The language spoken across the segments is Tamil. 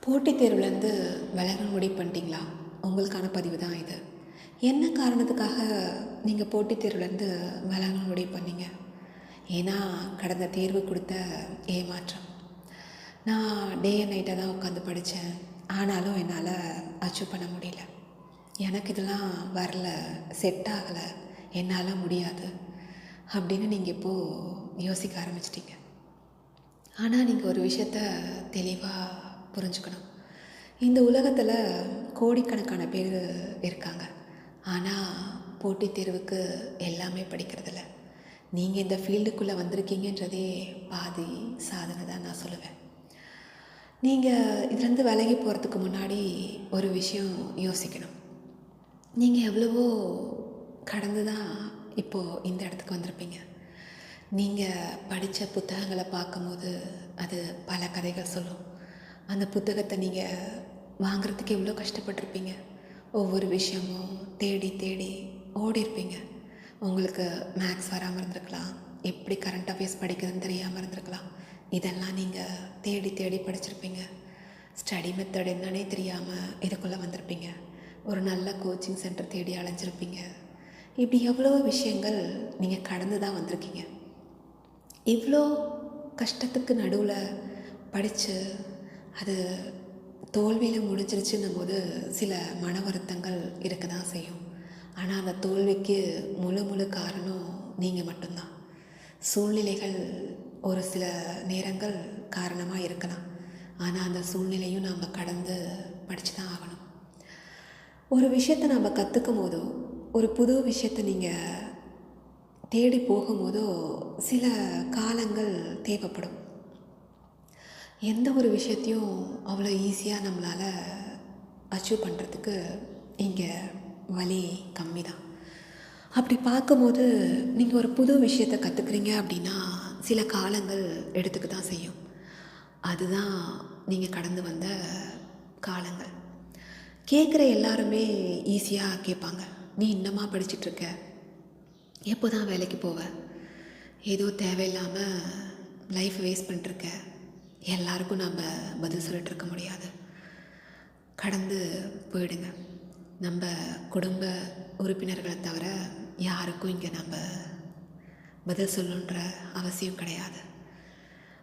போட்டித் தேர்வுலேருந்து விலக முடிவு பண்ணிட்டீங்களா? உங்களுக்கான பதிவு தான் இது. என்ன காரணத்துக்காக நீங்கள் போட்டித் தேர்வுலேருந்து விலக முடிவு பண்ணீங்க? ஏன்னா கடந்த தேர்வு கொடுத்த ஏமாற்றம். நான் டே அண்ட் நைட்டாக தான் உட்காந்து படித்தேன். ஆனாலும் என்னால் அச்சீவ் பண்ண முடியல. எனக்கு இதெல்லாம் வரல. செட் ஆகலை. என்னால் முடியாது. அப்படின்னு நீங்கள் இப்போது யோசிக்க ஆரம்பிச்சிட்டீங்க. ஆனால் நீங்கள் ஒரு விஷயத்த தெளிவாக புரிஞ்சுக்கணும். இந்த உலகத்தில் கோடிக்கணக்கான பேர் இருக்காங்க. ஆனால் போட்டித் தேர்வுக்கு எல்லாமே படிக்கிறதில்ல. நீங்கள் இந்த ஃபீல்டுக்குள்ளே வந்திருக்கீங்கன்றதே பாதி சாதனை தான் நான் சொல்லுவேன். நீங்கள் இதுலேருந்து விலகி போகிறதுக்கு முன்னாடி ஒரு விஷயம் யோசிக்கணும். நீங்கள் எவ்வளவோ கடந்து தான் இப்போது இந்த இடத்துக்கு வந்திருப்பீங்க. நீங்கள் படித்த புத்தகங்களை பார்க்கும்போது அது பல கதைகள் சொல்லும். அந்த புத்தகத்தை நீங்கள் வாங்குறதுக்கு எவ்வளோ கஷ்டப்பட்டிருப்பீங்க. ஒவ்வொரு விஷயமும் தேடி தேடி ஓடி இருப்பீங்க உங்களுக்கு மேக்ஸ் வராமல் இருந்திருக்கலாம். எப்படி கரண்ட் அஃபேர்ஸ் படிக்கிறதுன்னு தெரியாமல் இருந்திருக்கலாம். இதெல்லாம் நீங்கள் தேடி தேடி படிச்சிருப்பீங்க. ஸ்டடி மெத்தட் என்னன்னே தெரியாமல் இதுக்குள்ளே வந்திருப்பீங்க. ஒரு நல்ல கோச்சிங் சென்டர் தேடி அலைஞ்சிருப்பீங்க. இப்படி எவ்வளோ விஷயங்கள் நீங்கள் கடந்து தான் வந்திருக்கீங்க. இவ்வளோ கஷ்டத்துக்கு நடுவில் படித்து அது தோல்வியில் முடிஞ்சிருச்சுன்னும் போது சில மன வருத்தங்கள் இருக்க தான் செய்யும். ஆனால் அந்த தோல்விக்கு முழு முழு காரணம் நீங்கள் மட்டும்தான். சூழ்நிலைகள் ஒரு சில நேரங்கள் காரணமாக இருக்கலாம். ஆனால் அந்த சூழ்நிலையும் நாம் கடந்து படித்து தான் ஆகணும். ஒரு விஷயத்தை நம்ம கற்றுக்கும் போதோ ஒரு புது விஷயத்தை நீங்கள் தேடி போகும்போதோ சில காலங்கள் தேவைப்படும். எந்த ஒரு விஷயத்தையும் அவ்வளோ ஈஸியாக நம்மளால் அச்சீவ் பண்ணுறதுக்கு இங்கே வழி கம்மி தான் அப்படி பார்க்கும்போது நீங்கள் ஒரு புது விஷயத்தை கற்றுக்குறீங்க அப்படின்னா சில காலங்கள் எடுத்துக்க தான் செய்யும். அதுதான் நீங்கள் கடந்து வந்த காலங்கள். கேட்குற எல்லாருமே ஈஸியாக கேட்பாங்க. நீ இன்னமா படிச்சிட்ருக்க? எப்போ தான் வேலைக்கு போவ? ஏதோ தேவையில்லாமல் லைஃப் வேஸ்ட் பண்ணிட்டுருக்க எல்லாருக்கும் நம்ம பதில் சொல்லிட்டு இருக்க முடியாது. கடந்து போயிடுங்க. நம்ம குடும்ப உறுப்பினர்களை தவிர யாருக்கும் இங்கே நம்ம பதில் சொல்லணுன்ற அவசியம் கிடையாது.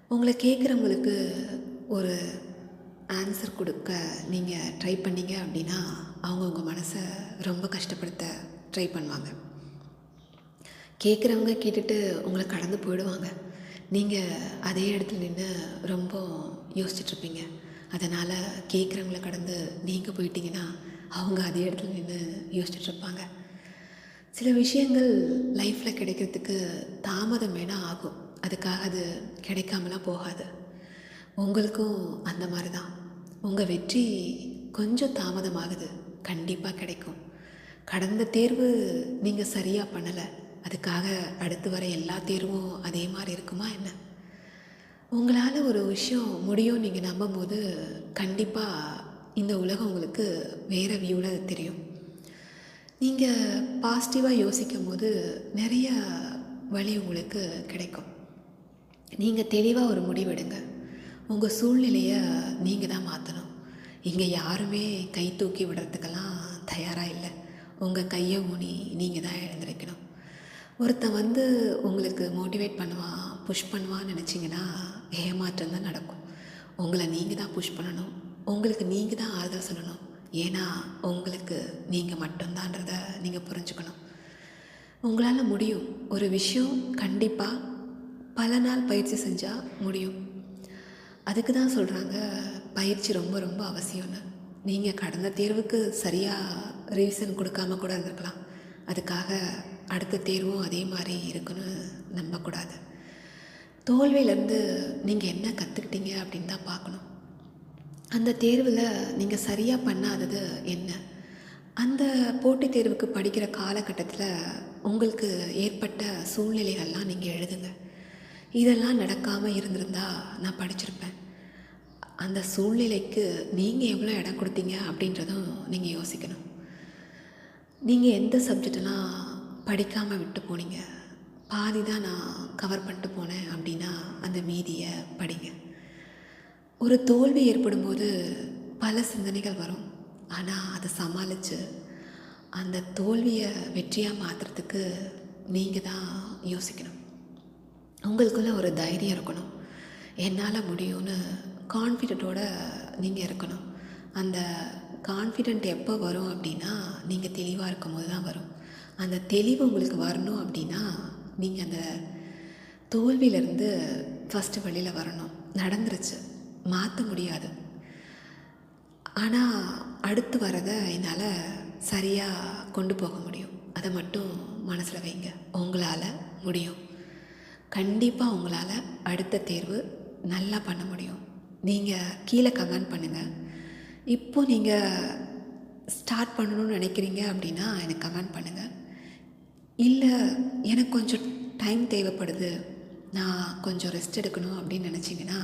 உங்களை கேட்குறவங்களுக்கு ஒரு ஆன்சர் கொடுக்க நீங்கள் ட்ரை பண்ணீங்க அப்படின்னா அவங்க உங்கள் மனசை ரொம்ப கஷ்டப்படுத்த ட்ரை பண்ணுவாங்க. கேட்குறவங்க கேட்டுட்டு உங்களை கடந்து போயிடுவாங்க. நீங்கள் அதே இடத்துல நின்று ரொம்ப யோசிச்சுட்ருப்பீங்க. அதனால் கேட்குறவங்கள கடந்து நீங்கள் போயிட்டீங்கன்னா அவங்க அதே இடத்துல நின்று யோசிச்சுட்ருப்பாங்க. சில விஷயங்கள் லைஃப்பில் கிடைக்கிறதுக்கு தாமதம் வேணால் ஆகும். அதுக்காக அது கிடைக்காமலாம் போகாது. உங்களுக்கும் அந்த மாதிரி தான் உங்கள் வெற்றி கொஞ்சம் தாமதமாகுது. கண்டிப்பாக கிடைக்கும். கடந்த தேர்வு நீங்கள் சரியாக பண்ணலை. அதுக்காக அடுத்து வர எல்லா தேர்வும் அதே மாதிரி இருக்குமா என்ன? உங்களால் ஒரு விஷயம் முடியும் நீங்கள் நம்பும்போது கண்டிப்பாக இந்த உலகம் உங்களுக்கு வேறு வியூவில் அது தெரியும். நீங்கள் பாசிட்டிவாக யோசிக்கும் போது நிறைய வழி உங்களுக்கு கிடைக்கும். நீங்கள் தெளிவாக ஒரு முடிவெடுங்க. உங்கள் சூழ்நிலையை நீங்கள் தான் மாற்றணும் இங்கே யாருமே கை தூக்கி விடுறதுக்கெல்லாம் தயாராக இல்லை. உங்கள் கையை ஊனி நீங்கள் தான் எழுந்திருக்கணும். ஒருத்தன் வந்து உங்களுக்கு மோட்டிவேட் பண்ணுவான் புஷ் பண்ணுவான்னு நினச்சிங்கன்னா ஏமாற்றம் தான் நடக்கும். உங்களை நீங்கள் தான் புஷ் பண்ணணும். உங்களுக்கு நீங்கள் தான் ஆறுதல் சொல்லணும். ஏன்னா உங்களுக்கு நீங்கள் மட்டும்தான்றத நீங்கள் புரிஞ்சுக்கணும். உங்களால் முடியும். ஒரு விஷயம் கண்டிப்பாக பல நாள் பயிற்சி செஞ்சால் முடியும். அதுக்கு தான் சொல்கிறாங்க பயிற்சி ரொம்ப ரொம்ப அவசியம்னு. நீங்கள் கடந்த தேர்வுக்கு சரியாக ரிவிஷன் கொடுக்காம கூட இருந்திருக்கலாம். அதுக்காக அடுத்த தேர்வும் அதே மாதிரி இருக்குன்னு நம்பக்கூடாது. தோல்வியிலேருந்து நீங்கள் என்ன கற்றுக்கிட்டீங்க அப்படின்னு தான் பார்க்கணும். அந்த தேர்வில் நீங்கள் சரியாக பண்ணாதது என்ன? அந்த போட்டித் தேர்வுக்கு படிக்கிற காலகட்டத்தில் உங்களுக்கு ஏற்பட்ட சூழ்நிலைகள்லாம் நீங்கள் எழுதுங்க. இதெல்லாம் நடக்காமல் இருந்திருந்தா நான் படிச்சிருப்பேன். அந்த சூழ்நிலைக்கு நீங்கள் எவ்வளோ இடம் கொடுத்தீங்க அப்படின்றதும் நீங்கள் யோசிக்கணும். நீங்கள் எந்த சப்ஜெக்டெல்லாம் படிக்காமல் விட்டு போனீங்க. பாதி தான் நான் கவர் பண்ணிட்டு போனேன் அப்படின்னா அந்த மீதியை படிங்க. ஒரு தோல்வி ஏற்படும்போது பல சிந்தனைகள் வரும். ஆனால் அதை சமாளித்து அந்த தோல்வியை வெற்றியாக மாற்றுறதுக்கு நீங்கள் தான் யோசிக்கணும். உங்களுக்குள்ள ஒரு தைரியம் இருக்கணும். என்னால் முடியும்னு கான்ஃபிடென்ட்டோடு நீங்கள் இருக்கணும். அந்த கான்ஃபிடென்ட் எப்போ வரும் அப்படின்னா நீங்கள் தெளிவாக இருக்கும்போது தான் வரும். அந்த தெளிவு உங்களுக்கு வரணும் அப்படின்னா நீங்கள் அந்த தோல்வியிலேருந்து ஃபஸ்ட்டு வழியில் வரணும். நடந்துருச்சு. மாற்ற முடியாது. ஆனால் அடுத்து வரதை என்னால் சரியாக கொண்டு போக முடியும். அதை மட்டும் மனசில் வைங்க. உங்களால் முடியும். கண்டிப்பாக உங்களால் அடுத்த தேர்வு நல்லா பண்ண முடியும். நீங்கள் கீழே கமெண்ட் பண்ணுங்கள் இப்போது நீங்கள் ஸ்டார்ட் பண்ணணும்னு நினைக்கிறீங்க அப்படின்னா எனக்கு கமெண்ட் பண்ணுங்கள் இல்லை எனக்கு கொஞ்சம் டைம் தேவைப்படுது. நான் கொஞ்சம் ரெஸ்ட் எடுக்கணும் அப்படின்னு நினச்சிங்கன்னா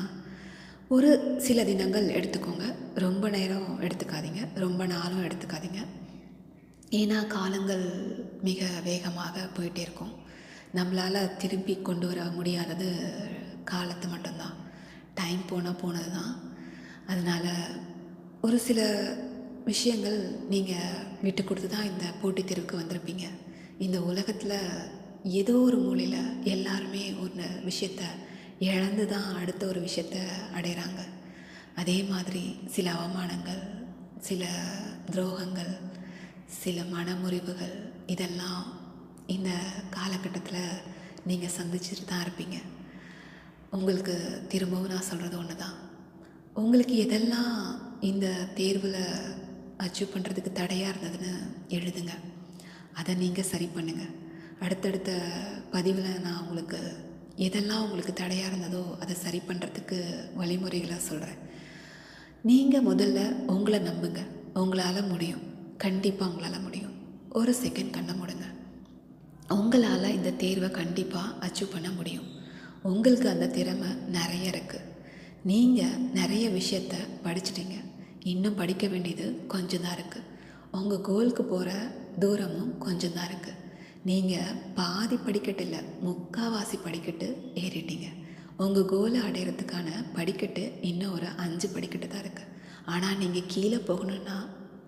ஒரு சில தினங்கள் எடுத்துக்கோங்க. ரொம்ப நேரம் எடுத்துக்காதீங்க. ரொம்ப நாளும் எடுத்துக்காதீங்க. ஏன்னா காலங்கள் மிக வேகமாக போயிட்டே இருக்கும். நம்மளால் திருப்பி கொண்டு வர முடியாதது காலத்து மட்டும்தான். டைம் போனால் போனது தான் அதனால் ஒரு சில விஷயங்கள் நீங்கள் விட்டு கொடுத்து தான் இந்த போட்டித் தேர்வுக்கு வந்திருப்பீங்க. இந்த உலகத்தில் ஏதோ ஒரு மூலையில் எல்லாருமே ஒரு விஷயத்த இழந்து தான் அடுத்த ஒரு விஷயத்த அடைகிறாங்க அதே மாதிரி சில அவமானங்கள் சில துரோகங்கள் சில மனமுறிவுகள் இதெல்லாம் இந்த காலகட்டத்தில் நீங்கள் சந்திச்சுட்டு தான் இருப்பீங்க. உங்களுக்கு திரும்பவும் நான் சொல்கிறது ஒன்று தான் உங்களுக்கு எதெல்லாம் இந்த தேர்வில் அச்சீவ் பண்ணுறதுக்கு தடையாக இருந்ததுன்னு எழுதுங்க. அதை நீங்கள் சரி பண்ணுங்கள் அடுத்தடுத்த பதிவில் நான் உங்களுக்கு எதெல்லாம் உங்களுக்கு தடையாக இருந்ததோ அதை சரி பண்ணுறதுக்கு வழிமுறைகளை சொல்கிறேன் நீங்கள் முதல்ல உங்களை நம்புங்க. உங்களால் முடியும். கண்டிப்பாக உங்களால் முடியும். ஒரு செகண்ட் கண்ணை முடுங்க. உங்களால் இந்த தேர்வை கண்டிப்பாக அச்சீவ் பண்ண முடியும். உங்களுக்கு அந்த திறமை நிறைய இருக்குது நீங்கள் நிறைய விஷயத்த படிச்சிட்டீங்க. இன்னும் படிக்க வேண்டியது கொஞ்சம் தான் இருக்குது உங்கள் கோலுக்கு போகிற தூரமும் கொஞ்சம் தான் இருக்குது நீங்கள் பாதி படிக்கட்டு இல்லை முக்காவாசி படிக்கட்டு ஏறிட்டீங்க. உங்கள் கோலை அடையிறதுக்கான படிக்கட்டு இன்னும் ஒரு அஞ்சு படிக்கட்டு தான் இருக்குது ஆனால் நீங்கள் கீழே போகணுன்னா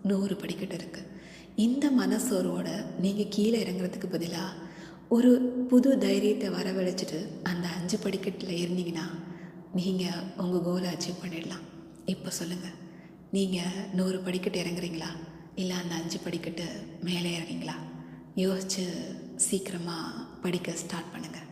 நூறு படிக்கட்டு இருக்குது இந்த மனசோர்வோட நீங்கள் கீழே இறங்குறதுக்கு பதிலாக ஒரு புது தைரியத்தை வரவழைச்சிட்டு அந்த அஞ்சு படிக்கட்டில் இருந்தீங்கன்னா நீங்கள் உங்கள் கோலை அச்சீவ் பண்ணிடலாம். இப்போ சொல்லுங்கள் நீங்கள் நூறு படிக்கட்டு இறங்குறீங்களா? இல்லை அந்த அஞ்சு படிக்கட்டு மேலே இறங்குறீங்களா யோசித்து சீக்கிரமாக படிக்க ஸ்டார்ட் பண்ணுங்கள்